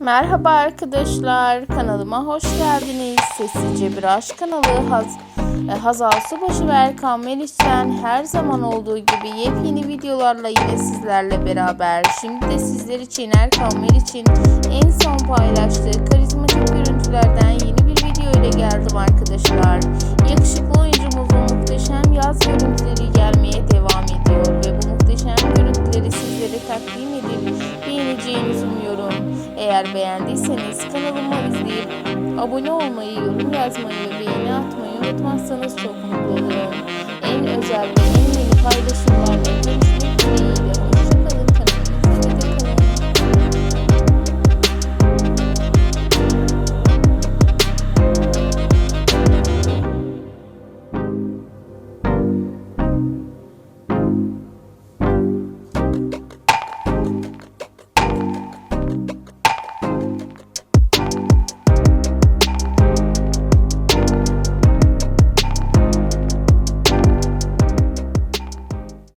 Merhaba arkadaşlar, kanalıma hoş geldiniz. Sessizce bir aşk kanalı Haz e, Hazal Subaşı ve Erkan Meriç'ten her zaman olduğu gibi yepyeni videolarla yine sizlerle beraber. Şimdi de sizler için Erkan Meriç'in en son paylaştığı karizmatik görüntülerden yeni bir video ile geldim arkadaşlar. Yakışıklı oyuncumuzun muhteşem yaz görüntüleri gelmeye devam ediyor ve bu muhteşem görüntüleri sizlere takdim edip. Eğer beğendiyseniz kanalıma izleyip abone olmayı, yorum yazmayı ve beğeni atmayı unutmazsanız çok mutlu